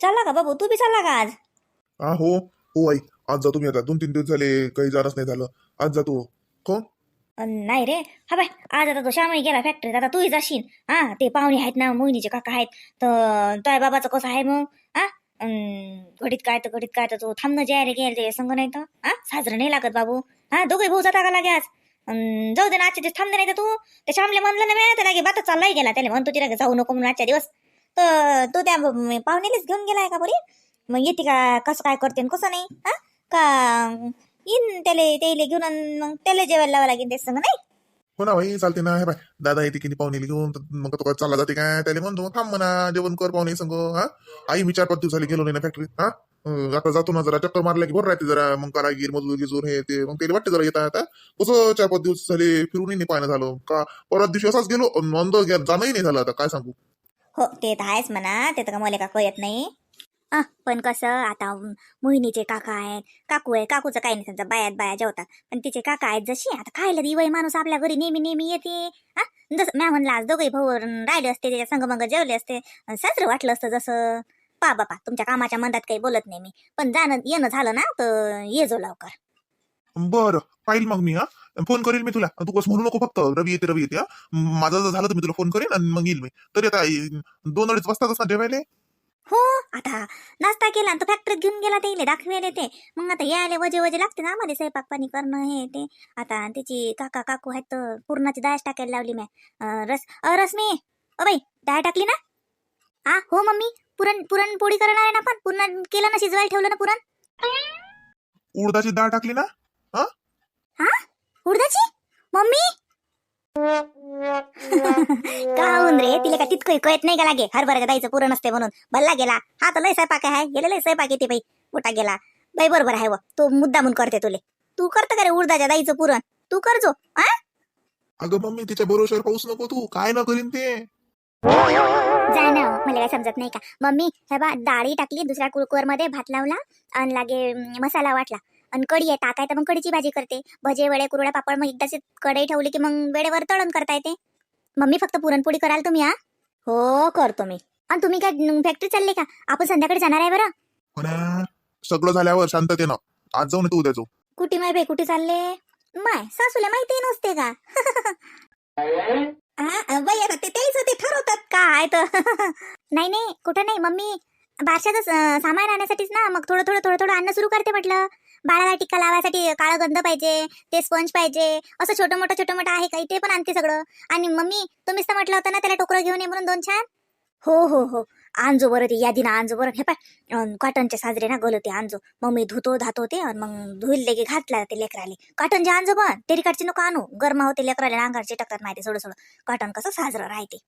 चालला का बाबू? तू बी चालला का आज? हा हो. हो आई. आज जातो मी आता. दोन तीन दिवस झाले काही जाणंच नाही झालं. आज जातो. हो अन नाही रे. हा बाय. आज आता तो श्यामही गेला फॅक्टरीत आता तूही जाशील. हा ते पाहुणे आहेत ना मोहिनीचे काका आहेत. तर ताय बाबाचं कसं आहे मग? हा अन घडीत काय तर घडीत काय तर तो थांबणं जायला गेल ते संग नाही तर हा साजरं नाही लागत बाबू. हा दोघे भाऊ जाता का लागे आज? अन जाऊ दे ना आजच्या दिवस थांबते नाही तर तू. ते श्यामले म्हणलं ना मी त्याला बात चाललाही गेला. त्याला म्हणतो तिला जाऊ नको म्हणून आजच्या दिवस. तर तो त्या पाहुण्यालाच घेऊन गेलाय का बरी मग येते का? कसं काय करते कसं नाही? हा? का येईन त्याला त्याला घेऊन अन मग त्याला जेवायला लावा लागेल ते संग नाही? हो ना भाई चालते ना. हे बाय दादा येते की पाहुणे घेऊन? मग तो चालला जाते काय त्याला म्हणतो थांब म्हणा जेवण कर पाहुणे संग हा? आई मी चार पाच दिवस गेलो नाही ना फॅक्टरीत हा? आता जातो ना जरा चक्कर मारला की बरं राहते जरा. मग कारागीर मजूर गिजूर हे ते मग त्याला वाटते जरा येता आता कसं चार पाच दिवस झाले फिरूनही नाही पाहणं झालं? का परत दिवशी असाच गेलो अन अंद जाणंही नाही झालं आता. काय सांगू? हो ते तर आहेच म्हणा ते तर का मला का कळत नाही. अह, पण कसं आता मोहिनीचे काका आहेत. काकू आहे काकूचं काही नाही समजा बायात बाया जेवतात. पण तिचे काका आहेत जशी आता खायला दिवय माणूस आपल्या घरी नेहमी नेहमी येते. हा जसं म्या म्हणलं आज दोघे भाऊ राहिले असते त्याच्या संगमंग जेवले असते. साजरं सासरं वाटलं असतं जसं. पा बापा तुमच्या कामाच्या मनात काही बोलत नाही मी. पण जाणं येणं झालं ना तर ये जो लवकर. बरं पाहिल मग मी हा. फोन करेल मी तुला. तू कसं म्हणू नको फक्त. रवी येते रवी येते हा. माझं जर झालं तर मी तुला फोन करेन आणि मग येईल मी. तरी आता दोन अडीच वाजताच ना जेवायला हो आता नाश्ता केला आणि तो फॅक्टरीत घेऊन गेला ते दाखवेल ते मग आता यायला वजे वजे लागते ना आम्हाला स्वयंपाक पाणी करणं हे ते. आता त्याची काका काकू आहेत पूर्णाची डाळ टाकायला लावली मी रस अ, रश्मी अ बाई डाळ टाकली ना? हा हो मम्मी. पुरण पुरणपोळी करणार आहे ना पण पुरण केलं ना शिजवायला ठेवलं ना पुरण? उडदाची डाळ टाकली ना? उडदाची? मम्मी? काहून रे? तिला का तितकं कळत नाही का लागे? हरभरा जायचं पुरण असते म्हणून. भल्ला गेला. हा तर लय स्वयंपाक आहे गेले लय स्वयंपाक येते बाई. मोठा गेला. बाई बरोबर आहे व. तू मुद्दा म्हणून करते तुले. तू करतं का रे उडदाच्या दाईचं पुरण? तू करजो हा? अगं मम्मी तिच्या बरोबर पाऊस नको तू. काय ना करीन ते? जा ना हो, मला काय समजत नाही का? मम्मी हे बा डाळी टाकली दुसऱ्या कुकरमध्ये भात लावला आणि लागे मसाला वाटला. आणि कढी आहे टाकाय तर मग कढीची भाजी करते. भजे वडे कुरड्या पापड मग एकदाच कढई ठेवली की मग वेळेवर तळण करता येते. मम्मी फक्त पुरणपोळी कराल तुम्ही हा? हो करतो मी. आणि तुम्ही काय फॅक्टरी चालले का? आपण संध्याकाळी जाणार आहे बरं? सगळं झाल्यावर शांततेनं. आज जाऊन तू उद्या जाऊ. कुठे माय बाई कुठे चालले? माय सासूला माहिती नसते का? हा, बाई आता ते तेच ते ठरवतात काय तर. नाही नाही कुठं नाही मम्मी बारशातच अं, सामान आणण्यासाठीच ना मग थोडं थोडं थोडं थोडं अन्न सुरू करते म्हटलं. बाळाला टिक्का लावायसाठी काळा गंध पाहिजे ते स्पंज पाहिजे असं छोटं मोठं छोटं मोठं आहे काही ते पण आणते सगळं. आणि मम्मी तुम्हीच तर म्हटलं होतं ना त्याला टोकरं घेऊन ये म्हणून दोन छान? हो हो हो. आणजो बरं ते यादीनं आणजो बरं. हे पाय कॉटनचे साजरे ना गलो ते आणजो. मग मी धुतो धातो ते आणि मग धुईल लगे घातला ते लेकराले. कॉटनचे आणजो पण तेरीकडचे नको आणू. गरमा होते लेकराले अंगार चिटकतात माहिती सोडं सोडं. कॉटन कसं साजरं राहते.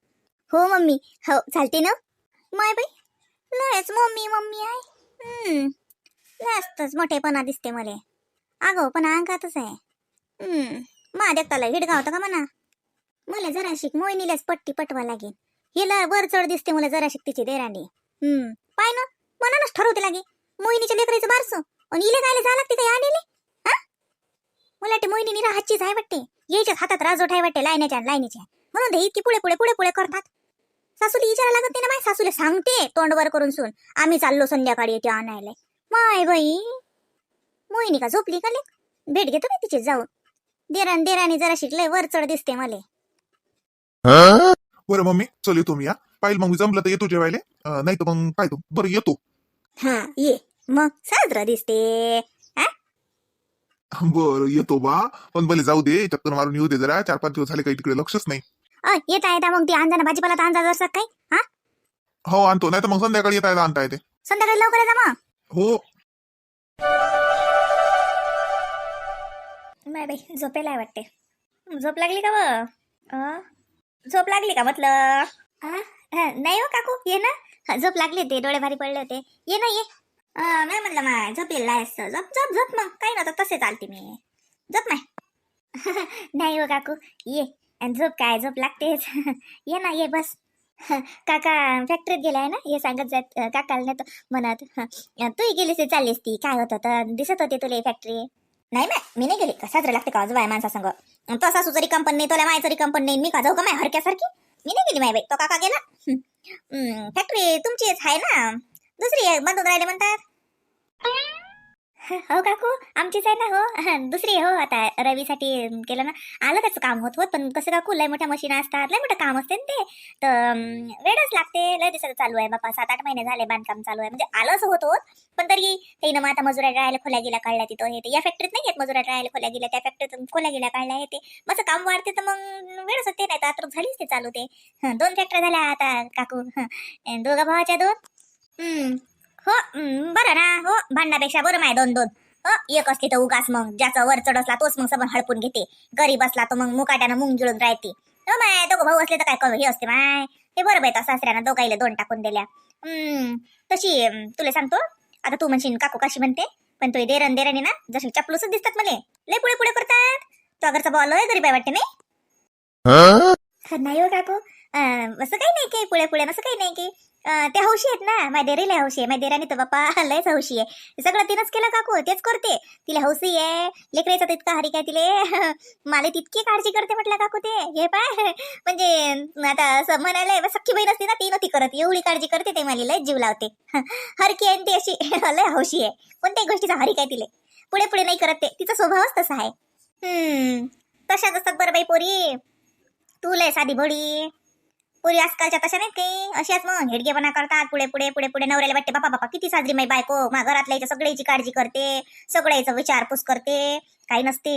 हो मम्मी. हो चालते ना? माय बाई. नाहीच मम्मी मम्मी आहे हम्म. जास्तच मोठेपणा दिसते मले. अगो पण अंकातच आहे. माझ्या मा देखताला हिडगा होता का म्हणा? मला जरा शिक मोहिनीलाच पट्टी पटवा लागेल. हिला वर चढ दिसते मला जरा शिक तिची देराणी हम्म पाय ना मनानच ठरवते लागे. मोहिनीच्या लेकराचं बारसं. आणि इले गायला जा लागते काय आलेले हा? मला वाटते मोहिनी निरा हातचीच आहे वाटते. यायच्याच हातात राजोट आहे वाटते लाईनीच्या आणि म्हणून ते इतकी पुढे पुढे पुढे पुढे करतात. सासूला विचारा लागत नाही ना माय सासूला सांगते तोंडवर करून सुन. आम्ही चाललो संध्याकाळी येते आणायला. माय बाई. मोहिनी का झोपली का लेक भेट घेतो ना तिचे जाऊन. देरान देराणी जरा शिकलंय वर चढ दिसते मला. बरं मम्मी चल येतो मी पाहिल मग मी जमलं तर येतो जेवायला. अं, नाही तर मग काय तू? बरं येतो. हा ये. मग साजरा दिसते. बरं येतो बा. पण भले जाऊ दे चक्कर मारून येऊ दे जरा. चार पाच दिवस झाले काही तिकडे लक्षच नाही. अ येता येता मग ती अंजाना भाजीपाला तर अंदाज काही? हा? हो आणतो. नाही तर मग संध्याकाळी येता येता आणता येते. संध्याकाळी लवकर येता मग. हो. नाही बाई झोपेला वाटते. झोप लागली का व? झोप लागली का म्हटलं? नाही हो काकू ये ना. झोप लागली होती डोळे भारी पडले होते. ये ना ये. नाही म्हटलं मा माय झोपेला आहेस झोप झोप झोप मग. काही नव्हतं तसे चालते मी. झोप नाही. नाही हो काकू ये. आणि झोप काय झोप लागतेच. ये ना ये बस. काका फॅक्टरीत गेलाय ना? हे सांगत जात काकाला नाही तर म्हणत हं, तूही गेलीस ते चाललीस ती. काय होतं तर दिसत होते तुला फॅक्टरी नाही मॅ मी नाही गेली. साजरं लागते का बाय माणसा संग तो सासू जरी कंपनी नाही तुला मायचरी कंपनी नाही. मी का जाऊ का माय हरक्यासारखी? मी नाही गेली माय बाई. तो काका गेला. फॅक्टरी तुमचीच आहे ना? दुसरी आहे राहिले म्हणतात. हो काकू आमचीच आहे ना हो. दुसरी हो आता रवीसाठी केलं ना. आलं त्याचं काम होत होत पण कसं काकू लय मोठ्या मशीन असतात लय मोठं काम असते ना ते. तर वेळच लागते लय दिवसाचं चालू आहे बापा. सात आठ महिने झाले बांधकाम चालू आहे. म्हणजे आलं असं होत होत पण तरी ते मग आता मजुरा राहायला खोल्या गेल्या काढल्या तिथं. हे ते या फॅक्टरीत नाही येत मजुरा राहायला खोल्या गेल्या त्या फॅक्टरीत खोल्या गेल्या काढल्या हे ते. माझं काम वाढते तर मग वेळच होते नाही तर आता झालीच ते चालू ते. दोन फॅक्टरी झाल्या आता काकू. दोघा भावाच्या दोन. हम्म हो बरं ना. हो भांडण्यापेक्षा बरं माय दोन दोन हो एक असली तर उगाच मग. ज्याचा वर चढ असला तोच मग सबन हडपून घेते. गरीब असला तर मग मुकाट्यानं मुंग गिळून राहते. हो माय दोघं भाऊ असले तर काय कमी हे असते माय. ते बरं बाई सासऱ्यानं दोघाईला दोन टाकून दिल्या. हम्म तशी तुला सांगतो. आता तू म्हणशील काकू कशी म्हणते? पण तो देरण देराणी ना जसे चपलूसच दिसतात मला. लय पुढे पुढे करतात. तो अगरचा बॉल आहे गरीब आहे वाटते नाही? नाही हो काकू. असं काही नाही की पुढे पुढे असं काही नाही की. ते हौशी आहेत ना. माझ्या देरीला हौशी आहे. माझ्या देरानी तर बाप्पा लयच हौशी आहे. सगळं तिनंच केलं काकू. तेच करते. तिला हौशी आहे. लेकरायचा तितका हरी काय तिले. मला तितकी काळजी करते म्हटलं काकू ते. हे पाय. म्हणजे आता असं म्हणायला सख्खी बहीण असते ना ती नव्हती करत. एवढी काळजी करते ते मला. लय जीव लावते. हरकी आहे ती अशी. लय हौशी आहे. कोणत्याही गोष्टीचा हरी काय तिले. पुढे पुढे नाही करत ते. तिचा स्वभावच तसा आहे. हम्म. तशाच असतात बरं बाई पोरी. तू लय साधी भोडी पुरी आजकालच्या तशा नाहीत काही अशाच मग हेडगेपणा करतात पुढे पुढे पुढे पुढे नवऱ्याला वाटते बापा बापा किती साजरी माई बायको. मा घरातल्या याच्या सगळ्याची काळजी करते सगळ्याचा विचारपूस करते. काही नसते.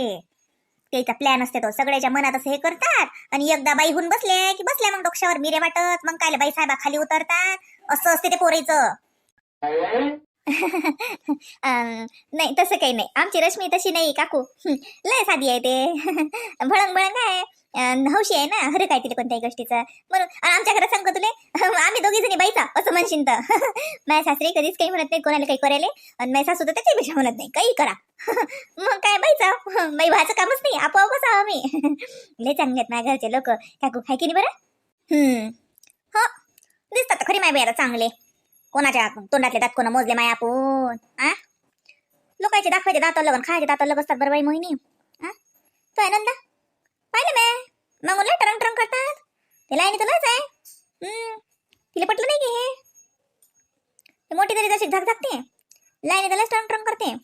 त्याचा प्लॅन असते तो. सगळ्याच्या मनात असं हे करतात आणि एकदा बाई होऊन बसले की बसल्या मग डोक्यावर मिरे वाटत. मग काय बाई साहेबा खाली उतरतात? असं असते ते पोरीचं. नाही तसं काही नाही. आमची रश्मी तशी नाही काकू. लय साधी आहे ते. भळंग भळंग आहे. हौशी आहे ना हर काय तिला कोणत्याही गोष्टीचं. म्हणून आमच्या घरात सांगतो तुले? आम्ही दोघी जणी बाईचा असं म्हणशील तर. माझ्या सासरी कधीच काही म्हणत नाही कोणाला काही करायला. आणि माझ्या सासू तर त्याच्यापेक्षा म्हणत नाही काही करा. मग काय बाईचा बाई व्हायचं कामच नाही आपोआपच आहो आम्ही. लय चांगले आहेत माझ्या घरचे लोक. काकू काय की नाही बरं? हम्म. हो दिसतात तर खरी माय बाई चांगले. कोणाच्या तोंडातले दात कोणा मोजले माय आपण आ? लोकांचे दाखवायचे दात लगन खायचे दात बसतात बरं बाई मोहिनी. हा तो नंदा पाहिलं मॅ मग मुलं टरंग टरंग करतात? ते लाईनी तर आहे. तिला पटलं नाही की हे? ते मोठी तरी जशी झाक झाकते. लाईनी तर लयच टरंग टरंग करते.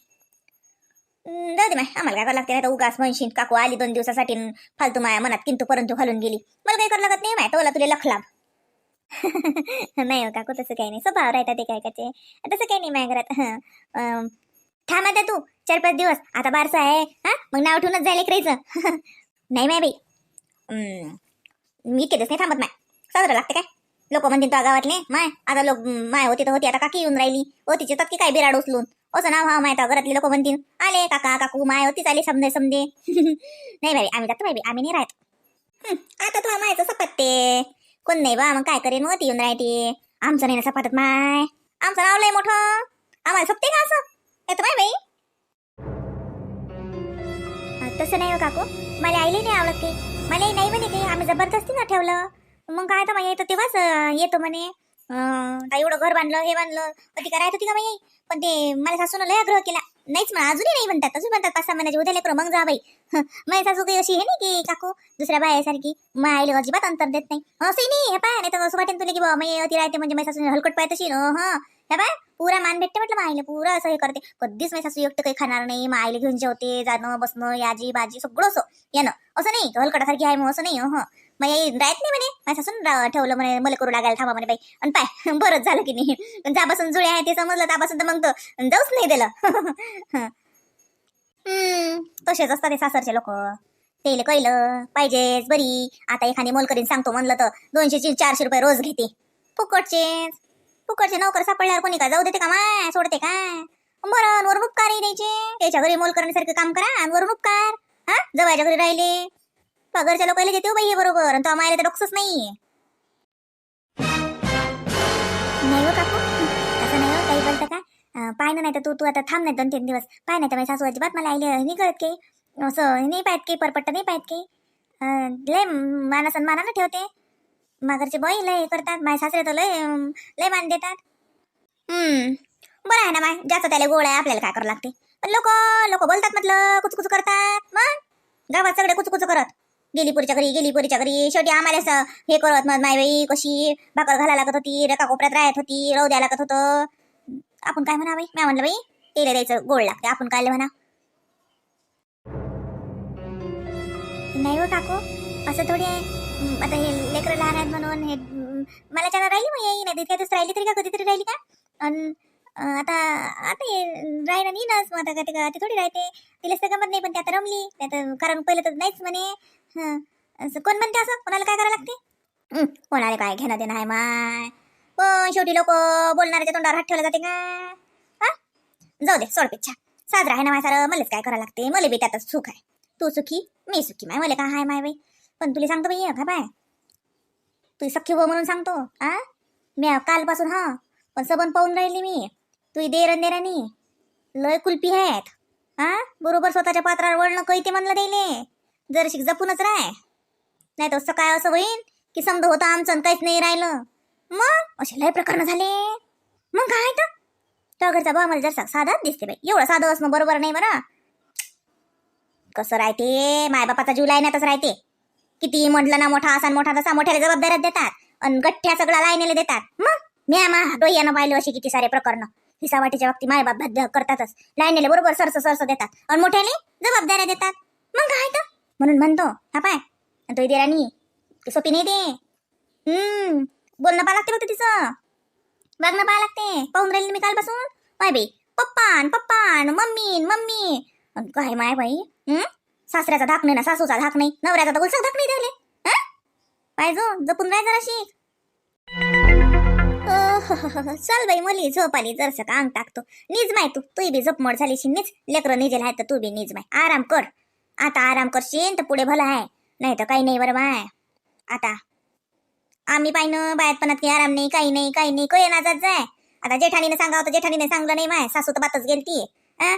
जाऊ दे माय आम्हाला काय करावं लागते? नाही तर उगाच म्हणशील काकू आली दोन दिवसासाठी फालतू माया मनात किंतु परंतु घालून गेली. मला काही करावं लागत नाही माय तोला तुला लखलाभ नाही हो काकू तसं काही नाही. स्वभाव राहतात ते काय काचे तसं काही नाही माझ्या घरात. हं. अं, थांब आता तू. चार पाच दिवस. आता बारसा आहे. हा? मग नाव ठेवूनच जायला करायचं नाही माय बाई. मी इतके दिवस नाही थांबत माय. साजरं लागते काय? लोक म्हणतील तो गावातले. माय आता लोक माय होती तर होती आता काकी येऊन राहिली. होतीचे तर की काय बिराड उचलून. असं नाव हा माय तर घरातले लोक म्हणतील आले काका काकू माय होतीच आली समजे समजे नाही बाई आम्ही जातो बाई आम्ही नाही राहत. आता तू मायचं सपत्ते कोण नाही बा मग काय करेन होती येऊन राहते आमचं नाही ना सपातत माय. आमचं नाव लय मोठं. आम्हाला सपते का असं? येतं माय बाई. तसं नाही हो काकू. मला आईला नाही आवडत की मला नाही म्हणे की आम्ही जबरदस्ती ना ठेवलं. मग काय तर मग येतो तेव्हाच येतो म्हणे. काय एवढं घर बांधलं हे बांधलं. कधी करायचं होती का बाई? पण ते मला सासून लय आग्रह केला. नाहीच म्हणा अजूनही नाही म्हणतात. अजून म्हणतात पाच सहा महिन्याची उद्या लेकरं मग जा बाई. हं, माझी सासू काही अशी हे नाही की काकू दुसऱ्या बायासारखी. मग आईला अजिबात अंतर देत नाही. असंही नाही. हे पाय नाही तर असं वाटेल तुला की बाबा मी ती राहते म्हणजे माझ्या सासून हलकट पाय तशी. हं. हे बाय पुरा मान भेटते म्हटलं मग पुरा असं हे करते. कधीच माझ्या सासू एकटं काही खाणार नाही माईला घेऊन जेवते जाणं बसणं याजी बाजी सगळं असं येणं. असं नाही हलकटासारखी आहे मग असं नाही हं. मग राहत नाही म्हणे माझ्या सासून ठेवलं म्हणे मला करू लागायला थांबा म्हणे बाई. आणि पाय बरंच झालं की नाही. पण ज्यापासून जुळे आहे ते समजलं त्यापासून तर मग तर जाऊच नाही दिलं. तसेच असतात ते सासरचे लोक. तेले कळलं पाहिजेच बरी. आता एखादी मोलकरीन सांगतो म्हणलं तर दोनशे चारशे रुपये रोज घेते. फुकटचेच. फुकटचे नोकर सापडल्यावर कोणी का? जाऊ देते का माय? सोडते काय बरं वरून उपकारही द्यायचे त्याच्या घरी मोल करण्यासारखं काम करा आणि वरून उपकार. हा? जवळच्या घरी राहिले. पगारच्या लोकांना देते हो बाई हे बरोबर आणि तो मायला तर डोक्सच नाही नाही हो काकू. असं नाही हो काही बोलतं का? पाय नाही तर तू तू आता थांब नाही दोन तीन दिवस. पाय नाही तर माझ्या सासू अजिबात मला आईले नाही कळत की असं नाही पाहत की परपट्ट नाही पाहत की लय मानासन मानानं ठेवते. माघरचे बाई लय करतात. माझ्या सासरे तर लय अं, लय मान देतात. हम्म. बरं आहे ना माय जास्त त्याला गोळ आहे आपल्याला काय करावं लागते? पण लोक लोक बोलतात म्हटलं कुचकुच करतात. मग? गावात सगळे कुचकुच करत. गेली पुरीच्या घरी गेली पुरीच्या घरी. शेवटी आम्हाला असं हे करत मग माई बाई कशी भाकर घालायला लागत होती रेका कोपऱ्यात राहत होती रव द्यायला लागत होतं. आपण काय म्हणा बाई? मी म्हणलं बाई तेले द्यायचं गोड लागते. आपण काय म्हणा? नाही हो काकू असं थोडी आहे. आता हे लेकरं लहान आहेत म्हणून हे मला चला राहिली मग येई नाही तितक्यातच राहिली तरी का कधीतरी राहिली का? अन आता आता हे राहिलं नाही नाच मग आता का ती थोडी राहते. तिला तर गमत नाही पण त्यात आता रमली. त्यात कारण पहिलं तर नाहीच म्हणे. हं, असं कोण म्हणते असं? कोणाला काय करावं लागते? कोणाला काय घेणं देणं आहे माय? पण शेवटी लोक बोलणाऱ्याच्या तोंडावर हात ठेवलं जाते का? हा? जाऊ दे सोड पिच्छा. साजरा आहे ना माय सारं मलाच काय करावं लागते? मला बी त्यातच सुख आहे. तू सुखी मी सुखी माय. मला काय हाय माय बाई? पण तुला सांगतो बाई का बाय. तू सख्खी हो म्हणून सांगतो आ? मी कालपासून हा पण सबन पाहून राहिली मी. तू देर देरानी. लय कुलपी आहेत हा बरोबर स्वतःच्या पात्रावर वळणं काही ते म्हणलं दिले जरशी जपूनच राह नाही तर असं काय असं होईन की समजा होतं आमचं काहीच नाही राहिलं. मग? असे लय प्रकरण झाले. मग काय तर? टगरचा भाव मला जरसा साधाच दिसते बाई. एवढं साधं असणं बरोबर नाही बरं कसं राहते? मायबापाचा जीव लायण्यातच राहते. किती म्हटलं ना मोठा असा मोठा तसा मोठ्याला जबाबदाऱ्या देतात आणि गठ्ठ्या सगळा लायनेला देतात. मग? मी आम्हा डोयानं पाहिलं अशी किती सारे प्रकरण. हिसावाटीच्या बाबतीत मायबाप बाध्य करतातच. लायनेले बरोबर सरस सरस देतात आणि मोठ्याने जबाबदाऱ्या देतात. मग काय तर? म्हणून म्हणतो हा पाय. तो दे राणी सोपी नाही दे हम्म बोलणं पाहा लागते फक्त तिचं. वागणं पाहा लागते. पाहून राहिली मी कालपासून. पाय बाई पप्पान पप्पान मम्मी मम्मी. अन काय माय बाई? हम्म? सासऱ्याचा धाक नाही ना सासूचा धाक नाही नवऱ्याचा तर उलसा धाक नाही द्याले पाहिजो हो, जपून राय जरा चल बाई मुली झोप आली जरसं का अंग टाकतो. नीज माय तू तू बी झोपमोड झाली नीच लेकरं निजेल आहे तर तू बी नीज माय. आराम कर. आता आराम करशील तर पुढे भलं आहे नाही तर काही नाही बरं माय. आता आम्ही पाहिनं बायातपणात काही आराम नाही काही नाही काही नाही. कोय नाजात जाय. आता जेठाणीने सांगावं तर जेठाणीने सांगलं नाही माय. सासू तर बातच गेलती. अं?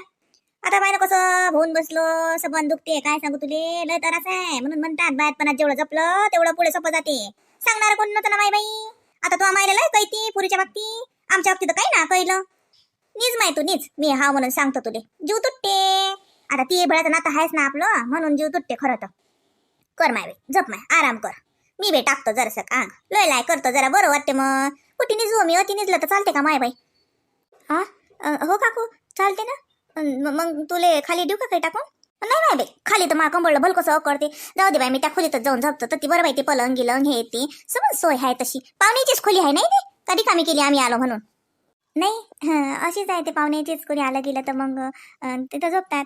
आता बाहेर कसं होऊन बसलो? सबन दुखते काय सांगू तुले? लय तरास आहे. म्हणून म्हणतात बायातपणात जेवढं जपलं तेवढं पुढे सोपं जाते. सांगणार कोण नव्हतं ना माय बाई आता तू आम्हाला लय कैती पुरीच्या बाबतीत आमच्या बाबतीत तर काही ना कळलं. नीच माय तू नीच. मी हा म्हणून सांगतो तुले. जीव तुटते. आता ती भळाचं नातं आहेस ना आपलं म्हणून जीव तुटते खरं तर. कर माय बाई झप माय आराम कर. मी बे टाकतो जरासं अंग लय लाय करतो जरा बरं वाटते मग. कुठे निजू मी? अति निजलं तर चालते का माय बाई हा हो काकू चालते ना? मग तुले खाली देऊ का काही टाकून? नाही नाही बाई. खाली तर मला कंबळलं भल कसं करते. जाऊ दे बाई मी त्या खोलीतच जाऊन झोपतो तर ती बरं बाई ते पलंग गिलंग हे ती. समज सोय आहे तशी. पाहुण्याचीच खोली आहे नाही ते? कधी कामी केली आम्ही आलो म्हणून. नाही अशीच आहे ते पाहुण्याचीच कोणी आलं गेलं तर मग तिथं झोपतात.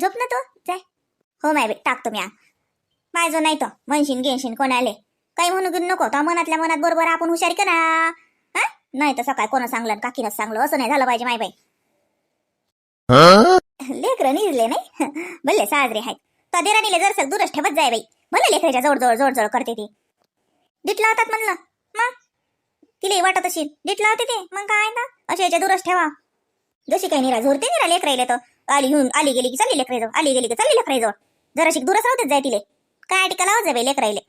झोप ना तो जाय. हो माय बे टाकतो मी अंग पाहिजो नाही तर म्हणशीन घेशीन कोणाले. काही म्हणू गिन नको. तर मनातल्या मनात बरोबर आपण हुशारी करा हा? नाही तर सकाळ कोणा सांगलं आणि सांगलं. असं नाही झालं पाहिजे माय बाई. लेकर निरले नाही? भले साजरे आहेत. तर देराणीले जर दूरच ठेवत जाय बाई. भले लेकराच्या जोड जोड जोड जोड करते ती. डीट लावतात म्हणलं. मग? तिला वाटत अशी दिट लावते ते. मग काय ना? अशा याच्या दूरच ठेवा. जशी काही निरा झोरते निरा लेकरायले तर. आली घेऊन आली गेली की चालली लेकराई आली गेली की चालली लेकराई जाऊ जराशी दूरच राहतेच जाय तिले. काय टिका लावत जाय बाई लेकराईले